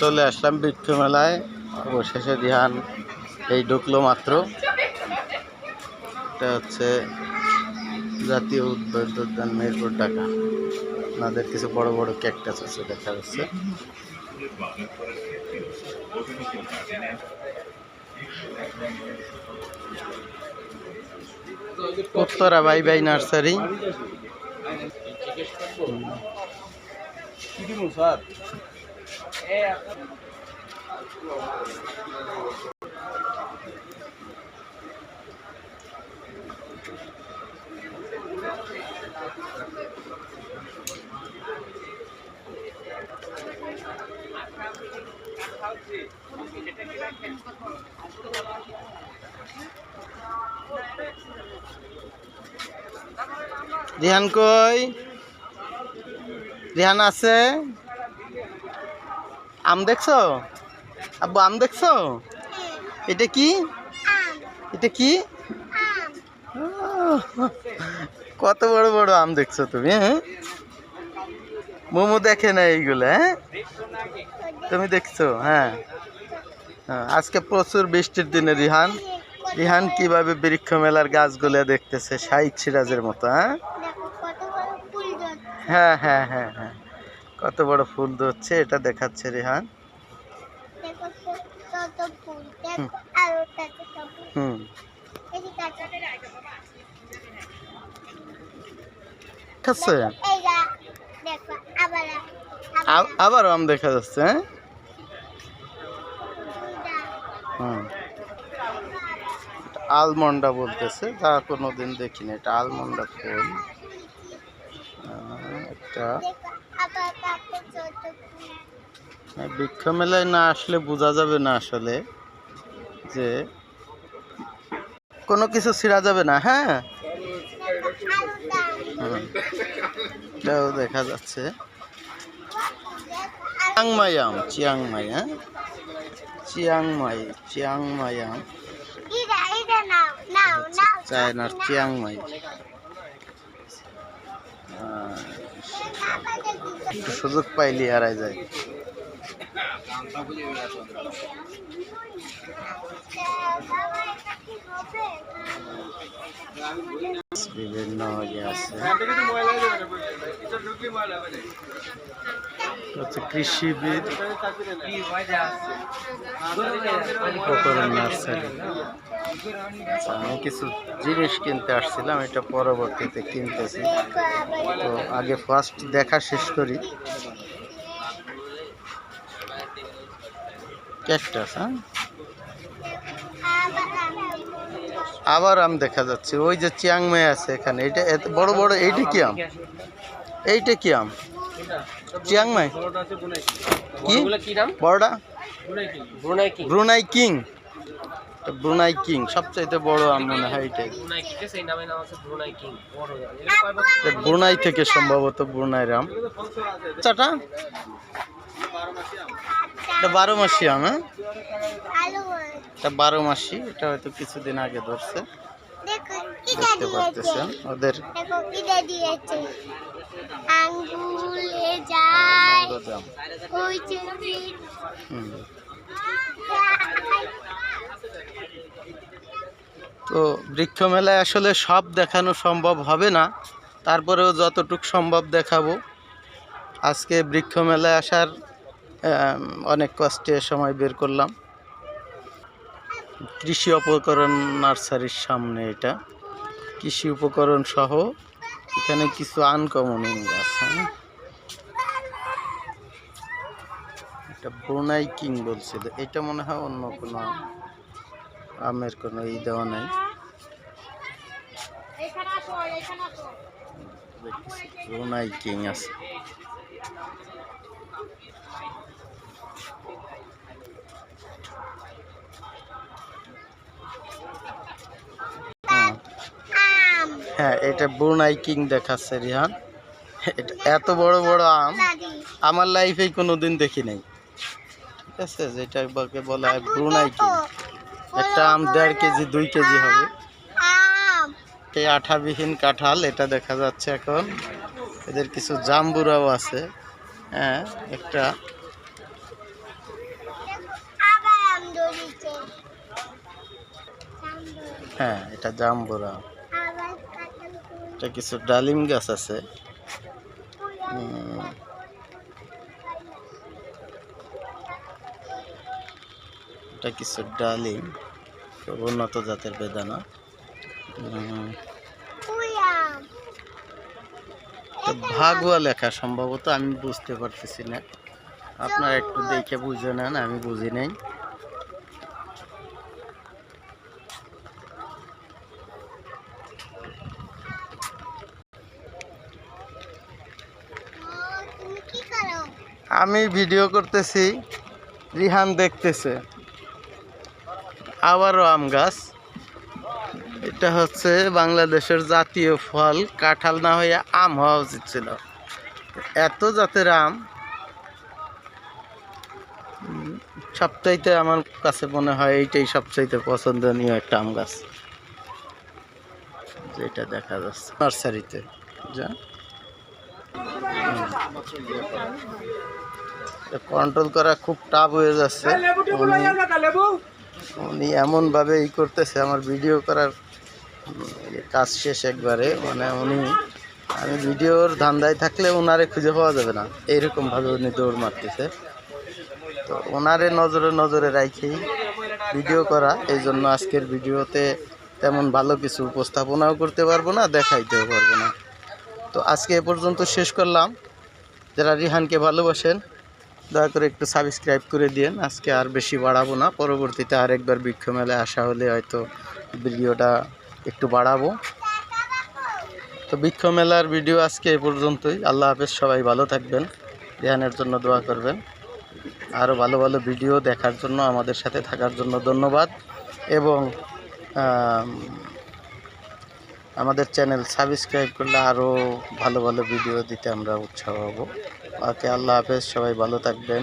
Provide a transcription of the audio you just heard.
চলে আসলাম বৃক্ষ মেলায়। অবশেষে ধ্যান, এই ঢুকলো মাত্র। এটা হচ্ছে জাতীয় উদ্ভিদ উদ্যান মেহেরপুর ঢাকা। ওনাদের কিছু বড় বড় ক্যাকটাস আছে দেখা যাচ্ছে। Uttara bye bye nursery. Rihan কই? রিহান আছে? আম দেখছ? আব্বু আম দেখছ? এটা কি? এটা কি? কত বড় বড় আম দেখছ তুমি হ্যাঁ? মোমো দেখে না এইগুলো হ্যাঁ? তুমি দেখছ হ্যাঁ? হ্যাঁ, আজকে প্রচুর বৃষ্টির দিনে রিহান। রিহান কীভাবে বৃক্ষ মেলার গাছগুলো দেখতেছে শাহিদ সিরাজের মতো হ্যাঁ? ধরছে। হ্যাঁ হ্যাঁ হ্যাঁ হ্যাঁ। কত বড় ফুল ধরছে এটা দেখাচ্ছে রিহান। হুম। ঠিক আছে আবার আম দেখা যাচ্ছে হ্যাঁ? আলমন্ডা বলতেছে তা কোনোদিন দেখিনি এটা আলমন্ডা ফুল। একটা দেখো আবার কত ছোট ফুল হ্যাঁ, বৃক্ষ মেলায় না আসলে বোঝা যাবে না আসলে যে কোনো কিছু ছিঁড়া যাবে না হ্যাঁ? হুম। এটাও দেখা যাচ্ছে। আরও চিয়াংমাই হ্যাঁ? চিয়াংমাই নাও চায়নার চিয়াংমাই। দেখি একটু সুযোগ পাইলে হারাই যায়। বিভিন্ন ইয়ে আছে। হচ্ছে আচ্ছা, আমি কিছু জিনিস কিনতে আসছিলাম এটা পরবর্তীতে কিনতেছি। তো আগে ফার্স্ট দেখা শেষ করি। ক্যাকটাস হ্যাঁ? আবার আম দেখা যাচ্ছে। ওই যে চিয়াংমে আছে এখানে। এটা এত বড় বড়, এইটা কি আম? এইটা কি আম? চিয়াংমাই কি? বড়টা? Brunei king. Brunei king. সবচাইতে বড় আম মনে হয় এটাই ব্রুনাই থেকে সম্ভবত ব্রুনাই রাম চাটা? এটা বারো মাসি আম হ্যাঁ? এটা বারো মাসি এটা হয়তো কিছুদিন আগে ধরছে। দেখতে পারতেছেন ওদের। তো বৃক্ষ মেলায় আসলে সব দেখানো সম্ভব হবে না। তারপরেও যতটুক সম্ভব দেখাবো। আজকে বৃক্ষ মেলায় আসার অনেক কষ্টে সময় বের করলাম। কৃষি উপকরণ নার্সারির সামনে এটা। কৃষি উপকরণ সহ এখানে কিছু আনকমন গাছ হ্যাঁ? এটা ব্রুনাই কিং বলছিল এটা মনে হয় অন্য কোনো আমের কোনো ই দেওয়া নাই। ব্রুনাই কিং আছে। হ্যাঁ, এটা ব্রুনাই কিং দেখাচ্ছে রিহান। এটা এত বড় বড় আম আমার লাইফে কোনো দিন দেখি নাই। ঠিক আছে যেটা বলা হয় ব্রুনাই কিং। একটা আম দেড় কেজি দুই কেজি হবে। এই আঠাবিহীন কাঁঠাল এটা দেখা যাচ্ছে এখন। এদের কিছু জাম্বুরাও আছে। হ্যাঁ একটা হ্যাঁ এটা জাম্বুরা। এটা কিছু ডালিম গাছ আছে। এটা কিছু ডালিম। উন্নত জাতের বেদানা। ভাগুয়া লেখা সম্ভবত, আমি বুঝতে পারতেছি না। আপনারা একটু দেখে বুঝে নেন, আমি বুঝি নাই ও তুমি কি করো আমি ভিডিও করতেছি, রিহান দেখতেছে। আবারও আম গাছ। এটা হচ্ছে বাংলাদেশের জাতীয় ফল, কাঁঠাল না হয়ে আম হওয়া উচিত ছিল। এত জাতের আম। সবচাইতে আমার কাছে মনে হয় এইটাই সবচাইতে পছন্দনীয় একটা আম গাছ। যেটা দেখা যাচ্ছে নার্সারিতে। যা কন্ট্রোল করা খুব টাফ হয়ে যাচ্ছে। উনি- এমনভাবে ই করতেছে আমার ভিডিও করার কাজ শেষ একবারে। মানে উনি আমি ভিডিওর ধান্দায় থাকলে ওনারে খুঁজে পাওয়া যাবে না। এইরকমভাবে উনি দৌড় মারতেছে। তো ওনারে নজরে নজরে রাখেই ভিডিও করা। এই জন্য আজকের ভিডিওতে তেমন ভালো কিছু উপস্থাপনাও করতে পারব না দেখাইতেও পারব তো আজকে এ পর্যন্ত শেষ করলাম। যারা রিহানকে ভালোবাসেন, দয়া করে একটু সাবস্ক্রাইব করে দিন আজকে আর বেশি বাড়াবো না। পরবর্তীতে আরেকবার বৃক্ষ মেলায় আসা হলে হয়তো ভিডিওটা একটু বাড়াবো। তো বৃক্ষ মেলার ভিডিও আজকে এ পর্যন্তই। আল্লাহ হাফেজ, সবাই ভালো থাকবেন। রিহানের জন্য দোয়া করবেন। আরও ভালো ভালো ভিডিও দেখার জন্য, আমাদের সাথে থাকার জন্য ধন্যবাদ। এবং আমাদের চ্যানেল সাবস্ক্রাইব করলে আরও ভালো ভালো ভিডিও দিতে আমরা উৎসাহ হব। ওকে, আল্লাহ হাফেজ, সবাই ভালো থাকবেন।